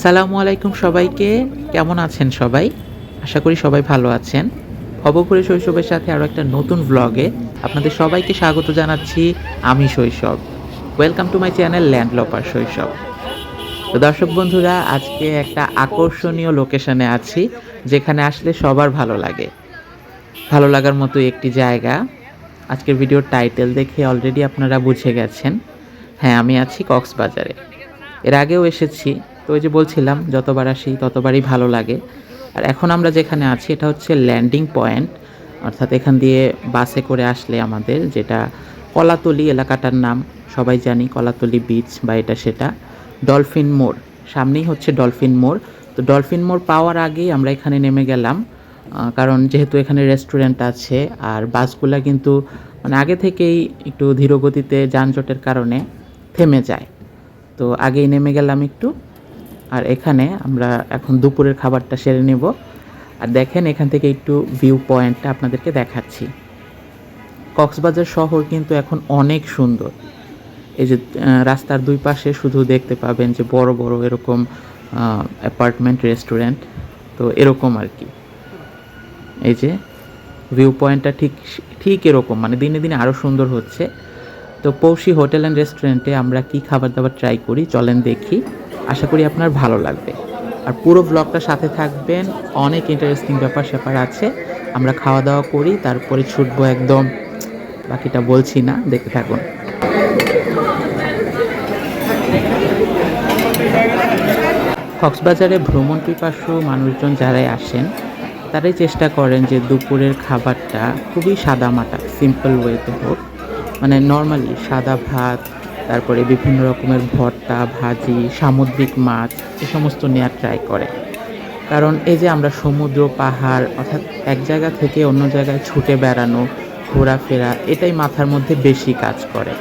আসসালামু আলাইকুম সবাইকে। কেমন আছেন সবাই? আশা করি সবাই ভালো আছেন। খবরপুরে শৈশবের সাথে আরও একটা নতুন ব্লগে আপনাদের সবাইকে স্বাগত জানাচ্ছি। আমি Shaishab. Welcome to my channel land লপার Shaishab. তো দর্শক বন্ধুরা, আজকে একটা আকর্ষণীয় লোকেশনে আছি, যেখানে আসলে সবার ভালো লাগে। ভালো লাগার মতো একটি জায়গা। আজকের ভিডিওর টাইটেল দেখে অলরেডি আপনারা বুঝে গেছেন। হ্যাঁ আমি আছি কক্সবাজারে। এর আগেও এসেছি। তো ওই যে বলছিলাম, যতবার আসি ততবারই ভালো লাগে। আর এখন আমরা যেখানে আছি, এটা হচ্ছে ল্যান্ডিং পয়েন্ট অর্থাৎ এখান দিয়ে বাসে করে আসলে আমাদের, যেটা কলাতলি এলাকাটার নাম, সবাই জানি কলাতলি বিচ বা এটা সেটা ডলফিন মোড়, সামনেই হচ্ছে ডলফিন মোড়। তো ডলফিন মোড় পাওয়ার আগেই আমরা এখানে নেমে গেলাম কারণ যেহেতু এখানে রেস্টুরেন্ট আছে, আর বাসগুলা কিন্তু মানে আগে থেকেই একটু ধীরগতিতে যানজটের কারণে থেমে যায়। তো আগেই নেমে গেলাম একটু। আর এখানে আমরা এখন দুপুরের খাবারটা সেরে নেব। আর দেখেন এখান থেকে একটু ভিউ পয়েন্টটা আপনাদেরকে দেখাচ্ছি। কক্সবাজার শহর কিন্তু এখন অনেক সুন্দর। এই যে রাস্তার দুই পাশে শুধু দেখতে পাবেন যে বড় বড় এরকম অ্যাপার্টমেন্ট রেস্টুরেন্ট তো এরকম আর কি। এই যে ভিউ পয়েন্টটা ঠিক ঠিক এরকম মানে দিনে দিনে আরও সুন্দর হচ্ছে। তো পৌষি হোটেল অ্যান্ড রেস্টুরেন্টে আমরা কি খাবার দাবার ট্রাই করি? চলেন দেখি। আশা করি আপনার ভালো লাগবে। আর পুরো ব্লগটা সাথে থাকবেন, অনেক ইন্টারেস্টিং ব্যাপার স্যাপার আছে। আমরা খাওয়া দাওয়া করি, তারপরে ছুটবো একদম, বাকিটা বলছি না, দেখতে থাকুন। কক্সবাজারে ভ্রমণ পিপাসু মানুষজন যারাই আসেন, তারাই চেষ্টা করেন যে দুপুরের খাবারটা খুবই সাদামাটা সিম্পল ওয়েতে হোক মানে নর্মালি সাদা ভাত তারপরে বিভিন্ন রকমের ভর্তা, ভাজি, সামুদ্রিক মাছ, এ সমস্ত নেওয়ার ট্রাই করে। কারণ এই যে আমরা সমুদ্র, পাহাড়, অর্থাৎ এক জায়গা থেকে অন্য জায়গায় ছুটে বেড়ানো, ঘোরাফেরা, এটাই মাথার মধ্যে বেশি কাজ করে।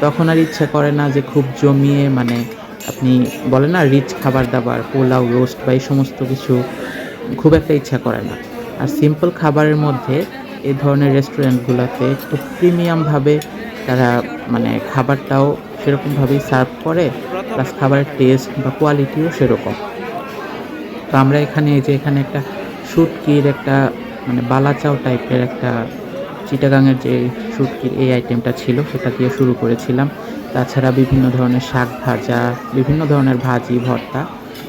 তখন আর ইচ্ছা করে না যে খুব জমিয়ে মানে আপনি বলেন না রিচ খাবার দাবার, পোলাও রোস্ট বা এই সমস্ত কিছু, খুব একটা ইচ্ছা করে না। আর সিম্পল খাবারের মধ্যে এই ধরনের রেস্টুরেন্টগুলোতে একটু প্রিমিয়ামভাবে তারা মানে খাবারটাও সেরকমভাবেই সার্ভ করে প্লাস খাবারের টেস্ট বা কোয়ালিটিও সেরকম। তো আমরা এখানে এই যে এখানে একটা শুটকির একটা মানে বালাচাও টাইপের একটা চিটাগাঙের যে শুটকির এই আইটেমটা ছিল, সেটা দিয়ে শুরু করেছিলাম। তাছাড়া বিভিন্ন ধরনের শাক ভাজা, বিভিন্ন ধরনের ভাজি, ভর্তা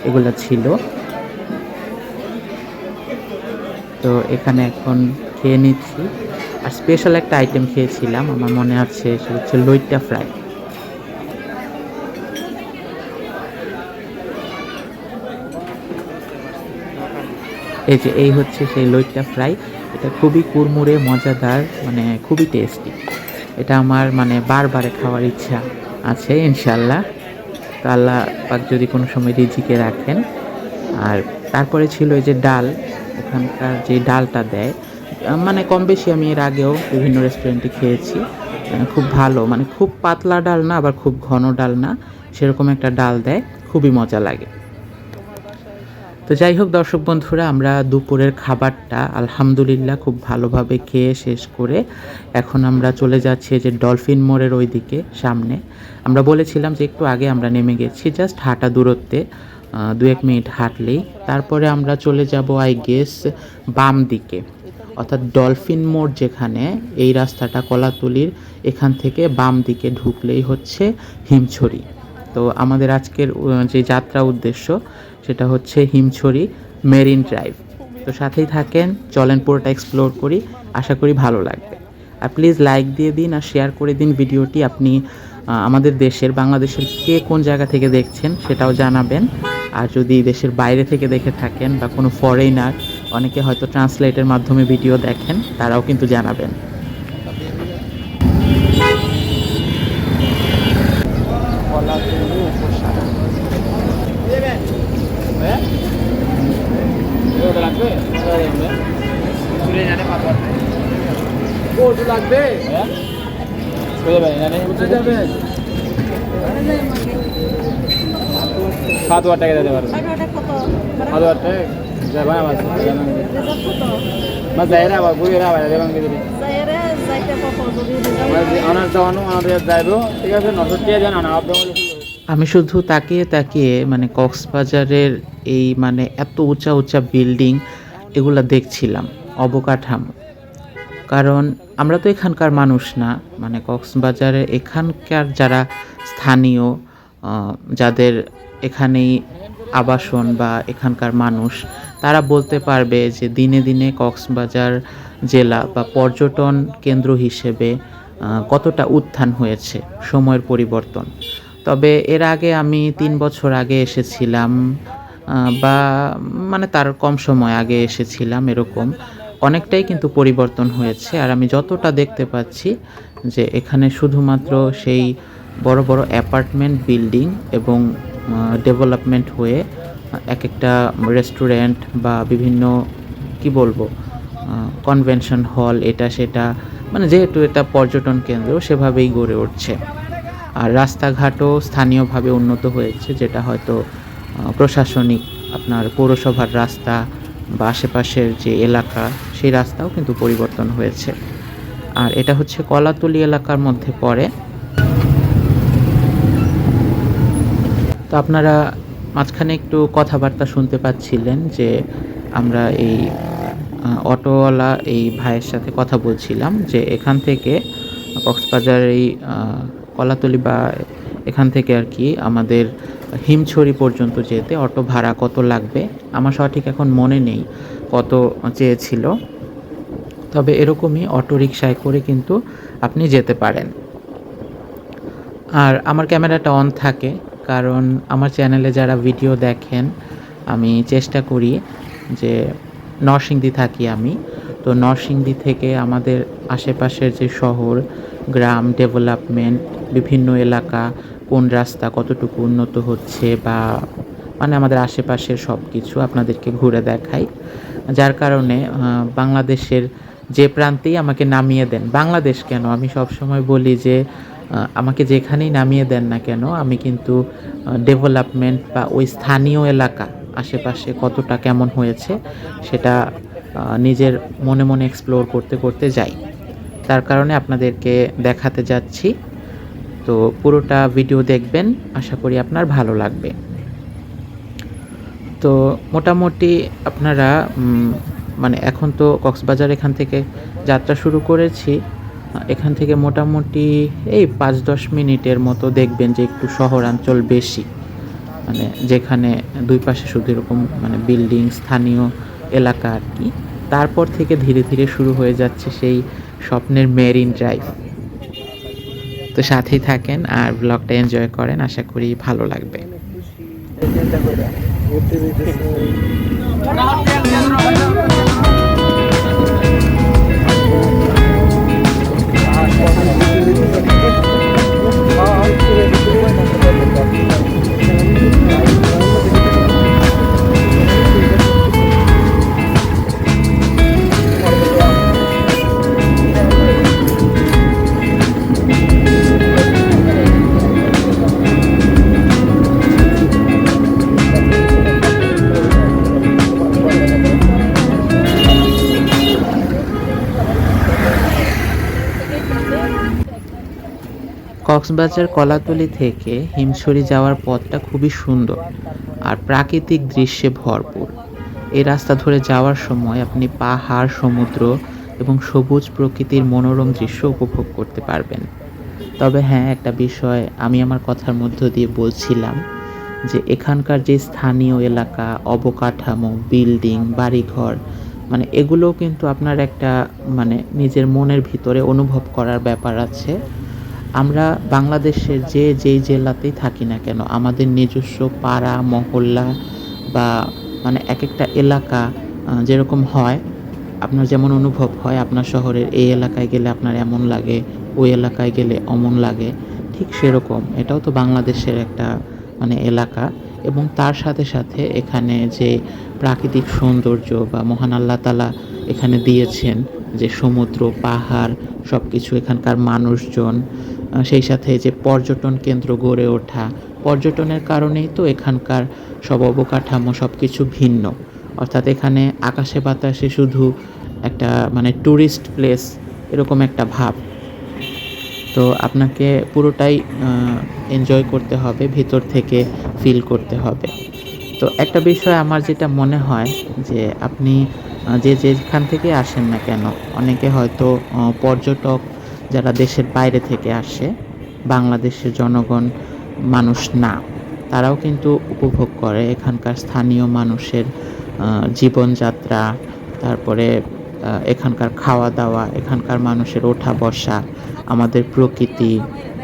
এগুলো ছিল। তো এখানে এখন খেয়ে নিচ্ছি। আর স্পেশাল একটা আইটেম খেয়েছিলাম, আমার মনে আছে, সেটা হচ্ছে লইট্টা ফ্রাই। এই যে, এই হচ্ছে সেই লইট্টা ফ্রাই। এটা খুবই কুড়মুড়ে মজাদার মানে খুবই টেস্টি এটা আমার মানে বারবারে খাওয়ার ইচ্ছা আছে ইনশাল্লাহ তো আল্লাহ পাক যদি কোনো সময় রিজিকে রাখেন। আর তারপরে ছিল এই যে ডাল, ওখানকার যে ডালটা দেয় মানে কম বেশি আমি এর আগেও বিভিন্ন রেস্টুরেন্টে খেয়েছি। খুব ভালো মানে খুব পাতলা ডাল না, আবার খুব ঘন ডাল না, সেরকম একটা ডাল দেয়, খুবই মজা লাগে। তো যাই হোক দর্শক বন্ধুরা, আমরা দুপুরের খাবারটা আলহামদুলিল্লাহ খুব ভালোভাবে খেয়ে শেষ করে এখন আমরা চলে যাচ্ছি যে ডলফিন মোড়ের ওই দিকে সামনে। আমরা বলেছিলাম যে একটু আগে আমরা নেমে গেছি জাস্ট হাঁটা দূরত্বে দু এক মিনিট হাঁটলেই। তারপরে আমরা চলে যাব আই গেস বাম দিকে। অর্থাৎ ডলফিন মোড় যেখানে এই রাস্তাটা কলাতলির এখান থেকে বাম দিকে ঢুকলেই হচ্ছে হিমছড়ি। তো আমাদের আজকের যে যাত্রা উদ্দেশ্য সেটা হচ্ছে হিমছড়ি মেরিন ড্রাইভ। তো সাথেই থাকেন, চলেন পুরোটা এক্সপ্লোর করি, আশা করি ভালো লাগবে। আর প্লিজ লাইক দিয়ে দিন আর শেয়ার করে দিন ভিডিওটি, আপনি আমাদের দেশের, বাংলাদেশের কে কোন জায়গা থেকে দেখছেন সেটাও জানাবেন। আর যদি দেশের বাইরে থেকে দেখে থাকেন বা কোনো ফরেনার অনেকে হয়তো ট্রান্সলেটের মাধ্যমে ভিডিও দেখেন তারাও কিন্তু জানাবেন। সাত হাজার টাকা দিতে পারবে। সাত হাজার টাকা। না আপনার আমি শুধু তাকিয়ে তাকিয়ে মানে কক্সবাজারের এই মানে এত উঁচা উঁচা বিল্ডিং এগুলা দেখছিলাম, অবকাঠামো। কারণ আমরা তো এখানকার মানুষ না মানে কক্সবাজারে এখানকার যারা স্থানীয় যাদের এখানেই আবাসন বা এখানকার মানুষ, তারা বলতে পারবে যে দিনে দিনে কক্সবাজার জেলা বা পর্যটন কেন্দ্র হিসেবে কতটা উত্থান হয়েছে সময়ের পরিবর্তন। তবে এর আগে আমি তিন বছর আগে এসেছিলাম বা মানে তার কম সময় আগে এসেছিলাম এরকম। অনেকটাই কিন্তু পরিবর্তন হয়েছে আর আমি যতটা দেখতে পাচ্ছি যে এখানে শুধুমাত্র সেই বড় বড় অ্যাপার্টমেন্ট বিল্ডিং এবং ডেভেলপমেন্ট হয়ে এক একটা রেস্টুরেন্ট বা বিভিন্ন, কি বলব কনভেনশন হল এটা সেটা মানে যেহেতু এটা পর্যটন কেন্দ্র, সেভাবেই গড়ে উঠছে। আর রাস্তাঘাটও স্থানীয়ভাবে উন্নত হয়েছে, যেটা হয়তো প্রশাসনিক আপনার পৌরসভার রাস্তা বা আশেপাশের যে এলাকা, সেই রাস্তাও কিন্তু পরিবর্তন হয়েছে। আর এটা হচ্ছে কলাতলি এলাকার মধ্যে পড়ে। তো আপনারা মাঝখানে একটু কথাবার্তা শুনতে পাচ্ছিলেন যে আমরা এই অটোওয়ালা এই ভাইয়ের সাথে কথা বলছিলাম যে এখান থেকে কক্সবাজার এই কলাতলি বা এখান থেকে আর কি আমাদের হিমছড়ি পর্যন্ত যেতে অটো ভাড়া কত লাগবে? আমার সঠিক এখন মনে নেই কত চেয়েছিল। তবে এরকমই অটো রিক্সায় করে কিন্তু আপনি যেতে পারেন। আর আমার ক্যামেরাটা অন থাকে। কারণ আমার চ্যানেলে যারা ভিডিও দেখেন, আমি চেষ্টা করি যে নরসিংদী থাকি আমি। তো নরসিংদী থেকে আমাদের আশেপাশের যে শহর, গ্রাম, ডেভেলপমেন্ট, বিভিন্ন এলাকা, কোন রাস্তা কতটুকু উন্নত হচ্ছে বা মানে আমাদের আশেপাশের সব কিছু আপনাদেরকে ঘুরে দেখাই। যার কারণে বাংলাদেশের যে প্রান্তেই আমাকে নামিয়ে দেন, বাংলাদেশ কেন? আমি সব সময় বলি যে আমাকে যেখানেই নামিয়ে দেন না কেন, আমি কিন্তু ডেভেলপমেন্ট বা ওই স্থানীয় এলাকা, আশেপাশে কতটা কেমন হয়েছে, সেটা নিজের মনে মনে এক্সপ্লোর করতে করতে যাই। তার কারণে আপনাদেরকে দেখাতে যাচ্ছি। তো পুরোটা ভিডিও দেখবেন, আশা করি আপনার ভালো লাগবে। তো মোটামুটি আপনারা মানে এখন তো কক্সবাজার এখান থেকে যাত্রা শুরু করেছি। এখান থেকে মোটামুটি এই পাঁচ দশ মিনিটের মতো দেখবেন যে একটু শহরাঞ্চল বেশি। মানে যেখানে দুই পাশে শুধু এরকম মানে বিল্ডিং, স্থানীয় এলাকা আর কি। তারপর থেকে ধীরে ধীরে শুরু হয়ে যাচ্ছে সেই স্বপ্নের মেরিন ড্রাইভ। তো সাথেই থাকেন আর ব্লগটা এনজয় করেন, আশা করি ভালো লাগবে। Thank you. কক্সবাজার কলাতলি থেকে হিমছড়ি যাওয়ার পথটা খুবই সুন্দর আর প্রাকৃতিক দৃশ্যে ভরপুর। এই রাস্তা ধরে যাওয়ার সময় আপনি পাহাড়, সমুদ্র এবং সবুজ প্রকৃতির মনোরম দৃশ্য উপভোগ করতে পারবেন। তবে হ্যাঁ একটা বিষয় আমি আমার কথার মধ্য দিয়ে বলছিলাম যে এখানকার যে স্থানীয় এলাকা, অবকাঠামো, বিল্ডিং, বাড়িঘর মানে এগুলোও কিন্তু আপনার একটা মানে নিজের মনের ভিতরে অনুভব করার ব্যাপার আছে। আমরা বাংলাদেশের যে যেই জেলাতেই থাকি না কেন, আমাদের নিজস্ব পাড়া, মহল্লা বা মানে এক একটা এলাকা যেরকম হয়, আপনার যেমন অনুভব হয় আপনার শহরের, এই এলাকায় গেলে আপনার এমন লাগে, ওই এলাকায় গেলে অমন লাগে, ঠিক সেরকম। এটাও তো বাংলাদেশের একটা মানে এলাকা এবং তার সাথে সাথে এখানে যে প্রাকৃতিক সৌন্দর্য বা মহান আল্লাহ তালা এখানে দিয়েছেন, যে সমুদ্র, পাহাড় সব কিছু এখানকার মানুষজন সেই সাথে যে পর্যটন কেন্দ্র গড়ে ওঠা। পর্যটনের কারণেই তো এখানকার সব অবকাঠামো সব কিছু ভিন্ন। অর্থাৎ এখানে আকাশে বাতাসে শুধু একটা মানে ট্যুরিস্ট প্লেস এরকম একটা ভাব। তো আপনাকে পুরোটাই এনজয় করতে হবে, ভিতর থেকে ফিল করতে হবে। তো একটা বিষয় আমার যেটা মনে হয় যে আপনি যে যেখান থেকে আসেন না কেন, অনেকে হয়তো পর্যটক যারা দেশের বাইরে থেকে আসে, বাংলাদেশের জনগণ মানুষ না, তারাও কিন্তু উপভোগ করে এখানকার স্থানীয় মানুষের জীবনযাত্রা, তারপরে এখানকার খাওয়া দাওয়া এখানকার মানুষের ওঠা বসা আমাদের প্রকৃতি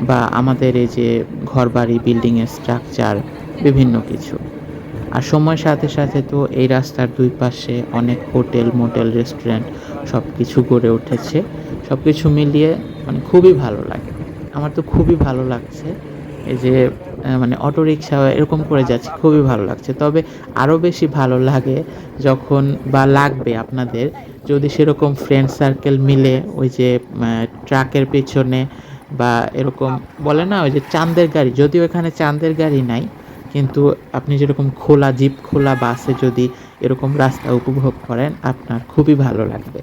বা আমাদের এই যে ঘরবাড়ি, বিল্ডিংয়ের স্ট্রাকচার বিভিন্ন কিছু। আর সময়ের সাথে সাথে তো এই রাস্তার দুই পাশে অনেক হোটেল, মোটেল রেস্টুরেন্ট সব কিছু গড়ে উঠেছে। সব কিছু মিলিয়ে মানে খুবই ভালো লাগে। আমার তো খুবই ভালো লাগছে। এই যে মানে অটো রিক্সা এরকম করে যাচ্ছে, খুবই ভালো লাগছে। তবে আরও বেশি ভালো লাগে যখন বা লাগবে আপনাদের যদি সেরকম ফ্রেন্ড সার্কেল মিলে ওই যে ট্রাকের পেছনে বা এরকম বলে না, ওই যে চাঁদের গাড়ি, যদিও এখানে চাঁদের গাড়ি নাই, কিন্তু আপনি যেরকম খোলা, জিপ খোলা বাসে যদি এরকম রাস্তা উপভোগ করেন, আপনার খুবই ভালো লাগবে।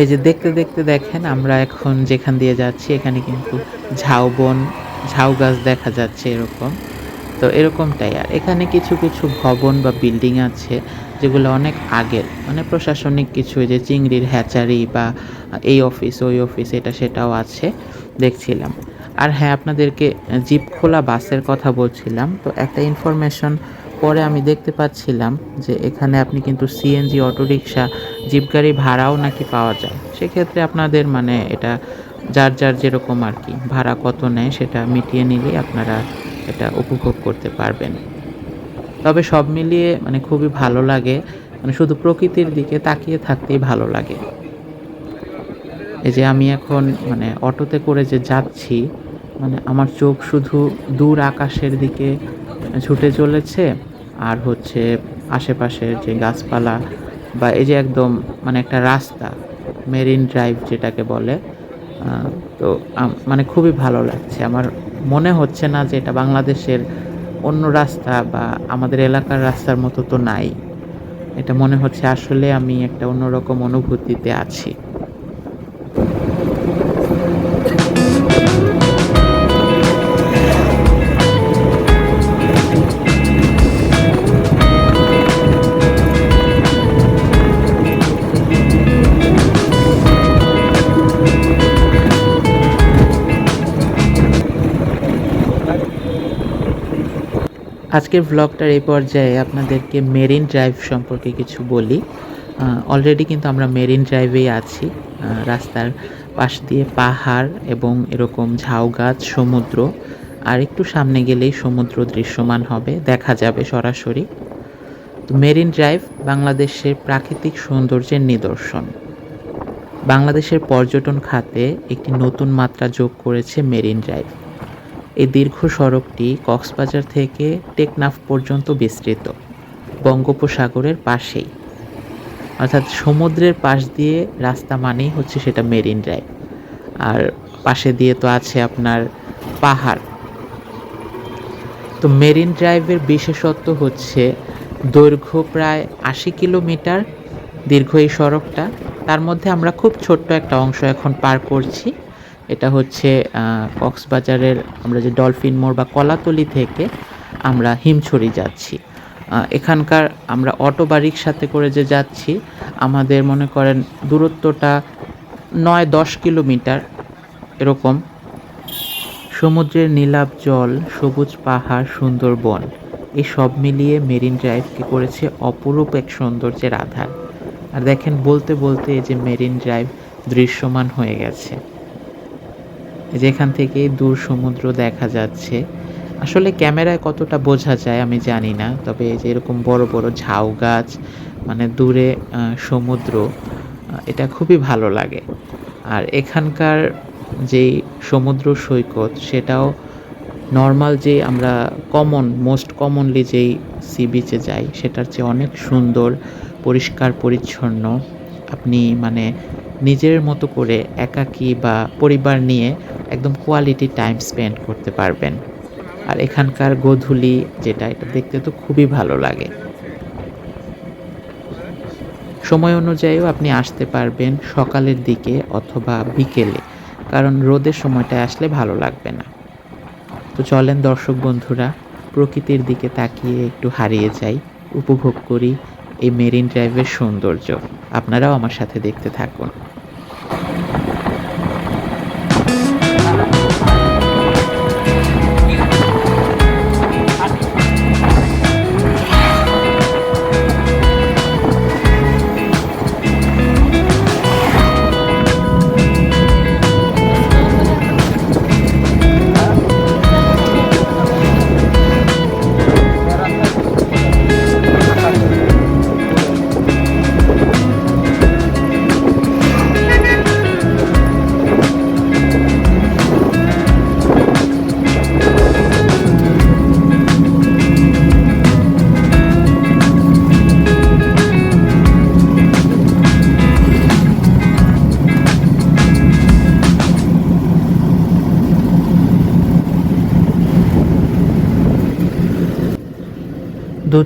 এই যে দেখতে দেখতে দেখেন, আমরা এখন যেখান দিয়ে যাচ্ছি, এখানে কিন্তু ঝাউবন ঝাউ গাছ দেখা যাচ্ছে এরকম। তো এরকমটাই। আর এখানে কিছু কিছু ভবন বা বিল্ডিং আছে, যেগুলো অনেক আগের। মানে প্রশাসনিক কিছু যে চিংড়ির হ্যাচারি বা এই অফিস, ওই অফিস, এটা সেটাও আছে, দেখছিলাম। আর হ্যাঁ আপনাদেরকে জিপ খোলা বাসের কথা বলছিলাম। তো একটা ইনফরমেশন পরে আমি দেখতে পাচ্ছিলাম যে এখানে আপনি কিন্তু সিএনজি অটোরিকশা, জিপ গাড়ি ভাড়াও নাকি পাওয়া যায়। সেক্ষেত্রে আপনাদের মানে এটা যার যার যেরকম আর কি, ভাড়া কত নেয় সেটা মিটিয়ে নিলেই আপনারা এটা উপভোগ করতে পারবেন। তবে সব মিলিয়ে মানে খুবই ভালো লাগে মানে শুধু প্রকৃতির দিকে তাকিয়ে থাকতেই ভালো লাগে। এই যে আমি এখন মানে অটোতে করে যে যাচ্ছি মানে আমার চোখ শুধু দূর আকাশের দিকে ছুটে চলেছে আর হচ্ছে আশেপাশের যে গাছপালা বা এই যে একদম মানে একটা রাস্তা, মেরিন ড্রাইভ যেটাকে বলে তো মানে খুবই ভালো লাগছে। আমার মনে হচ্ছে না যে এটা বাংলাদেশের অন্য রাস্তা বা আমাদের এলাকার রাস্তার মতো তো নাই। এটা মনে হচ্ছে আসলে আমি একটা অন্যরকম অনুভূতিতে আছি। আজকের ব্লগটার এই পর্যায়ে আপনাদেরকে মেরিন ড্রাইভ সম্পর্কে কিছু বলি। অলরেডি কিন্তু আমরা মেরিন ড্রাইভেই আছি। রাস্তার পাশ দিয়ে পাহাড় এবং এরকম ঝাউ গাছ, সমুদ্র, আর একটু সামনে গেলেই সমুদ্র দৃশ্যমান হবে, দেখা যাবে সরাসরি। তো মেরিন ড্রাইভ বাংলাদেশের প্রাকৃতিক সৌন্দর্যের নিদর্শন। বাংলাদেশের পর্যটন খাতে একটি নতুন মাত্রা যোগ করেছে মেরিন ড্রাইভ এই দীর্ঘ সড়কটি কক্সবাজার থেকে টেকনাফ পর্যন্ত বিস্তৃত, বঙ্গোপসাগরের পাশেই। অর্থাৎ সমুদ্রের পাশ দিয়ে রাস্তা মানেই হচ্ছে সেটা মেরিন ড্রাইভ। আর পাশে দিয়ে তো আছে আপনার পাহাড়। তো মেরিন ড্রাইভের বিশেষত্ব হচ্ছে দৈর্ঘ্য প্রায় আশি কিলোমিটার দীর্ঘ এই সড়কটা। তার মধ্যে আমরা খুব ছোট্ট একটা অংশ এখন পার করছি। এটা হচ্ছে কক্সবাজারের আমরা যে ডলফিন মোড় বা কলাতলি থেকে আমরা হিমছড়ি যাচ্ছি। এখানকার আমরা অটো বা রিক্সাতে করে যে যাচ্ছি, আমাদের মনে করেন দূরত্বটা নয় দশ কিলোমিটার এরকম। সমুদ্রের নীলাভ জল, সবুজ পাহাড়, সুন্দর বন এই সব মিলিয়ে মেরিন ড্রাইভকে করেছে অপরূপ এক সৌন্দর্যের আধার। আর দেখেন, বলতে বলতে এই যে মেরিন ড্রাইভ দৃশ্যমান হয়ে গেছে। যেখান থেকে দূর সমুদ্র দেখা যাচ্ছে। আসলে ক্যামেরায় কতটা বোঝা যায় আমি জানি না, তবে যে এরকম বড় বড় ঝাউ গাছ মানে দূরে সমুদ্র এটা খুবই ভালো লাগে। আর এখানকার যেই সমুদ্র সৈকত, সেটাও নর্মাল যে আমরা কমন মোস্ট কমনলি যেই সি বিচে যাই, সেটার চেয়ে অনেক সুন্দর, পরিষ্কার, পরিচ্ছন্ন। আপনি মানে নিজের মতো করে একাকী বা পরিবার নিয়ে একদম কোয়ালিটি টাইম স্পেন্ড করতে পারবেন। আর এখানকার গোধূলি যেটা, এটা দেখতে তো খুবই ভালো লাগে। সময় অনুযায়ীও আপনি আসতে পারবেন সকালের দিকে অথবা বিকেলে, কারণ রোদের সময়টায় আসলে ভালো লাগবে না। তো চলেন দর্শক বন্ধুরা, প্রকৃতির দিকে তাকিয়ে একটু হারিয়ে যাই, উপভোগ করি এই মেরিন ড্রাইভের সৌন্দর্য। আপনারাও আমার সাথে দেখতে থাকুন।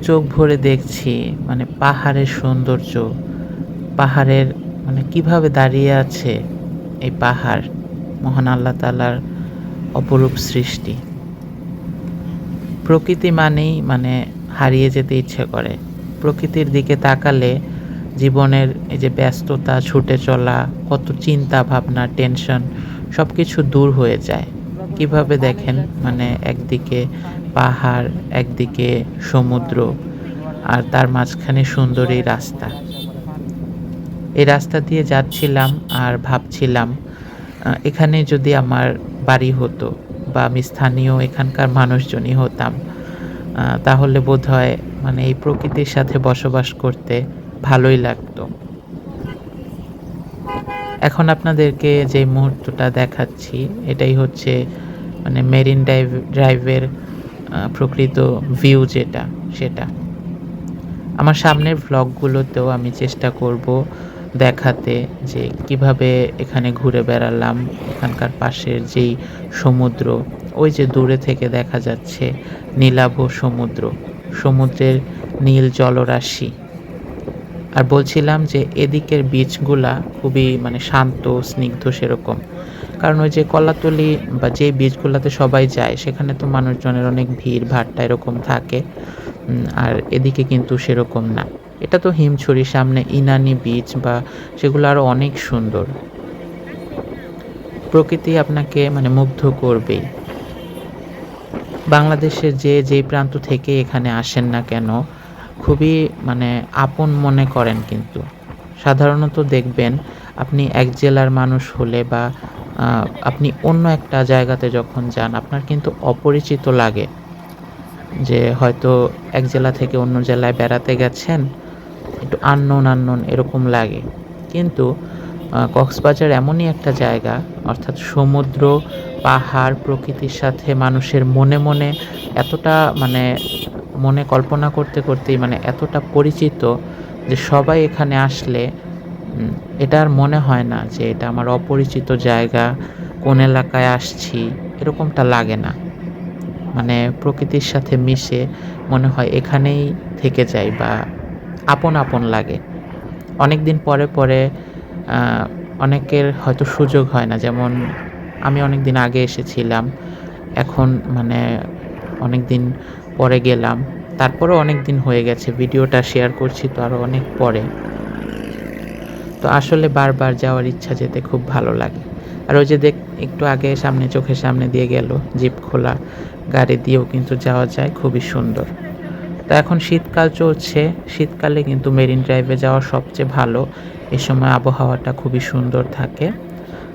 চোখ ভরে দেখছি মানে পাহাড়ের সৌন্দর্য, পাহাড়ের মানে কীভাবে দাঁড়িয়ে আছে এই পাহাড়, মহান আল্লাহ তালার অপরূপ সৃষ্টি। প্রকৃতি মানেই মানে হারিয়ে যেতে ইচ্ছে করে। প্রকৃতির দিকে তাকালে জীবনের এই যে ব্যস্ততা, ছুটে চলা, কত চিন্তা ভাবনা, টেনশন সব কিছু দূর হয়ে যায়। কীভাবে দেখেন মানে একদিকে পাহাড় একদিকে সমুদ্র আর তার মাঝখানে সুন্দর এই রাস্তা। এই রাস্তা দিয়ে যাচ্ছিলাম আর ভাবছিলাম এখানে যদি আমার বাড়ি হতো বা আমি স্থানীয় এখানকার মানুষজনই হতাম তাহলে বোধ হয় মানে এই প্রকৃতির সাথে বসবাস করতে ভালোই লাগতো। এখন আপনাদেরকে যে মুহূর্তটা দেখাচ্ছি, এটাই হচ্ছে মানে মেরিন ড্রাইভ, ড্রাইভের প্রকৃত ভিউ যেটা, সেটা। আমার সামনের ভ্লগগুলোতেও আমি চেষ্টা করব দেখাতে যে কীভাবে এখানে ঘুরে বেড়ালাম, এখানকার পাশের যেই সমুদ্র, ওই যে দূরে থেকে দেখা যাচ্ছে নীলাভ সমুদ্র, সমুদ্রের নীল জলরাশি। আর বলছিলাম যে এদিকের বীচগুলা খুবই মানে শান্ত, স্নিগ্ধ সেরকম। কারণ ওই যে কলাতলি বা যে বীচগুলোতে সবাই যায়, সেখানে তো মানুষজনের অনেক ভিড়, ভাট্টা এরকম থাকে। আর এদিকে কিন্তু সেরকম না। এটা তো হিমছড়ির সামনে ইনানি বীচ বা সেগুলো আরও অনেক সুন্দর। প্রকৃতি আপনাকে মানে মুগ্ধ করবেই। বাংলাদেশের যে যেই প্রান্ত থেকে এখানে আসেন না কেন, খুবই মানে আপন মনে করেন কিন্তু। সাধারণত দেখবেন আপনি এক জেলার মানুষ হলে বা আপনি অন্য একটা জায়গাতে যখন যান, আপনার কিন্তু অপরিচিত লাগে যে হয়তো এক জেলা থেকে অন্য জেলায় বেড়াতে গেছেন, একটু আননোন আননোন এরকম লাগে। কিন্তু কক্সবাজার এমনই একটা জায়গা, অর্থাৎ সমুদ্র, পাহাড় প্রকৃতির সাথে মানুষের মনে মনে এতটা মানে মনে কল্পনা করতে, করতেই মানে এতটা পরিচিত যে সবাই এখানে আসলে এটা আর মনে হয় না যে এটা আমার অপরিচিত জায়গা, কোন এলাকায় আসছি, এরকমটা লাগে না। মানে প্রকৃতির সাথে মিশে মনে হয় এখানেই থেকে যাই বা আপন আপন লাগে। অনেক দিন পরে পরে অনেকের হয়তো সুযোগ হয় না। যেমন আমি অনেক দিন আগে এসেছিলাম, এখন মানে অনেক দিন পরে গেলাম। তারপরেও অনেক দিন হয়ে গেছে, ভিডিওটা শেয়ার করছি তো আরও অনেক পরে। তো আসলে বারবার যাওয়ার ইচ্ছা যেতে খুব ভালো লাগে। আর ওই যে দেখ, একটু আগে সামনে চোখের সামনে দিয়ে গেল, জিপ খোলা, গাড়ি দিয়েও কিন্তু যাওয়া যায়, খুবই সুন্দর। তো এখন শীতকাল চলছে, শীতকালে কিন্তু মেরিন ড্রাইভে যাওয়া সবচেয়ে ভালো। এ সময় আবহাওয়াটা খুবই সুন্দর থাকে।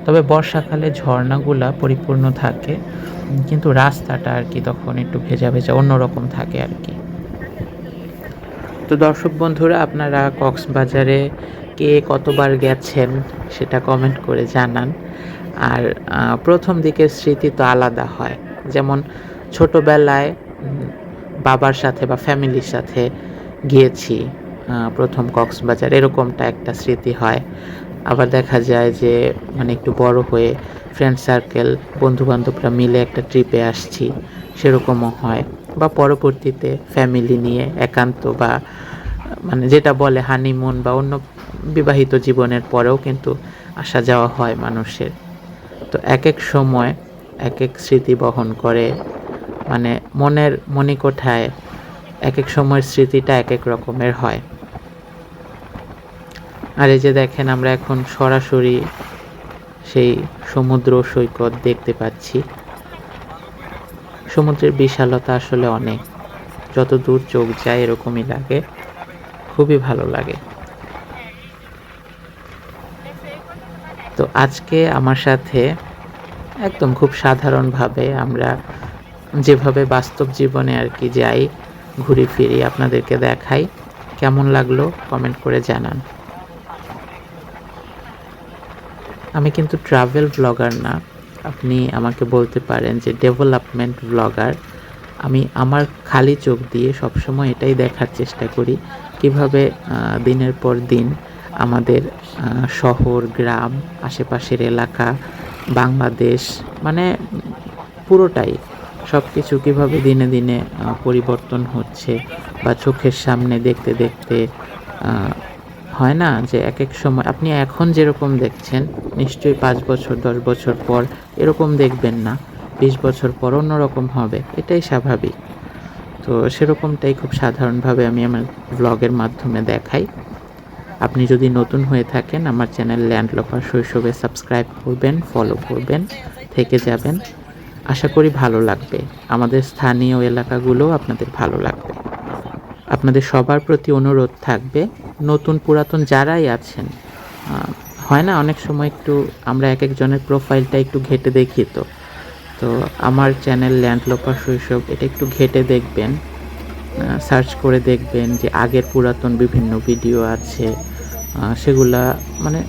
তবে বর্ষাকালে ঝর্ণাগুলা পরিপূর্ণ থাকে, কিন্তু রাস্তাটা আর কি তখন একটু ভেজা ভেজা, অন্যরকম থাকে আর কি। তো দর্শক বন্ধুরা, আপনারা কক্সবাজারে কে কতবার গেছেন সেটা কমেন্ট করে জানান। আর প্রথম দিকের স্মৃতি তো আলাদা হয়। যেমন ছোটোবেলায় বাবার সাথে বা ফ্যামিলির সাথে গিয়েছি প্রথম কক্সবাজার। এরকমটা একটা স্মৃতি হয়। আবার দেখা যায় যে মানে একটু বড় হয়ে ফ্রেন্ড সার্কেল বন্ধু বান্ধবরা মিলে একটা ট্রিপে আসছি, সেরকমও হয়। বা পরবর্তীতে ফ্যামিলি নিয়ে একান্ত বা মানে যেটা বলে হানিমুন বা অন্য বিবাহিত জীবনের পরেও কিন্তু আসা যাওয়া হয় মানুষের। তো এক এক সময় এক এক স্মৃতি বহন করে মানে মনের মণিকোঠায় এক এক সময়ের স্মৃতিটা এক এক রকমের হয়। আর এই যে দেখেন আমরা এখন সরাসরি সেই সমুদ্র সৈকত দেখতে পাচ্ছি। সমুদ্রের বিশালতা আসলে অনেক। যত দূর চোখ যায় এরকমই লাগে। খুবই ভালো লাগে। তো আজকে আমার সাথে একদম খুব সাধারণভাবে আমরা যেভাবে বাস্তব জীবনে আর কি যাই, ঘুরি ফিরি আপনাদেরকে দেখাই। কেমন লাগল কমেন্ট করে জানান। আমি কিন্তু ট্রাভেল ব্লগার না। আপনি আমাকে বলতে পারেন যে ডেভেলপমেন্ট ব্লগার। আমি আমার খালি চোখ দিয়ে সবসময় এটাই দেখার চেষ্টা করি। কীভাবে দিনের পর দিন আমাদের শহর, গ্রাম, আশেপাশের এলাকা, বাংলাদেশ মানে পুরোটাই সব কিছু কীভাবে দিনে দিনে পরিবর্তন হচ্ছে বা চোখের সামনে দেখতে দেখতে হয় না যে এক এক সময়, আপনি এখন যেরকম দেখছেন, নিশ্চয়ই পাঁচ বছর, দশ বছর পর এরকম দেখবেন না, বিশ বছর পর অন্যরকম হবে, এটাই স্বাভাবিক। তো সেরকমটাই খুব সাধারণভাবে আমি আমার ব্লগের মাধ্যমে দেখাই। আপনি যদি নতুন হয়ে থাকেন, আমার চ্যানেল ল্যান্ডলপার শৈশবে সাবস্ক্রাইব করবেন ফলো করবেন, থেকে যাবেন। আশা করি ভালো লাগবে। আমাদের স্থানীয় এলাকাগুলোও আপনাদের ভালো লাগবে। আপনাদের সবার প্রতি অনুরোধ থাকবে, নতুন পুরাতন যারাই আছেন হয় না, অনেক সময় একটু আমরা এক একজনের প্রোফাইলটা একটু ঘেটে দেখি তো। তো আমার চ্যানেল ল্যান্ডলোপার শৈশব, এটা একটু ঘেটে দেখবেন সার্চ করে দেখবেন যে আগের পুরাতন বিভিন্ন ভিডিও আছে সেগুলা মানে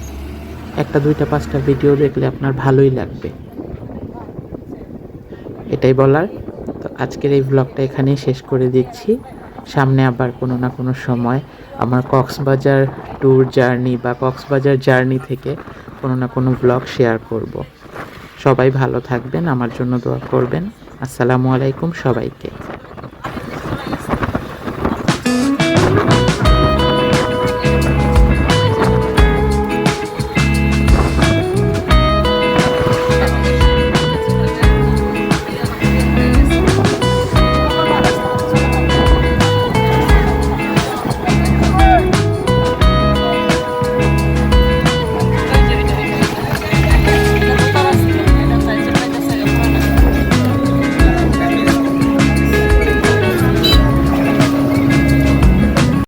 একটা, দুইটা, পাঁচটা ভিডিও দেখলে আপনার ভালোই লাগবে। এটাই বলার। তো আজকের এই ব্লগটা এখানেই শেষ করে দিচ্ছি। সামনে আবার কোনো না কোনো সময় আমার কক্সবাজার ট্যুর জার্নি বা কক্সবাজার জার্নি থেকে কোনো না কোনো ব্লগ শেয়ার করব। সবাই ভালো থাকবেন, আমার জন্য দোয়া করবেন। আসসালামু আলাইকুম সবাইকে।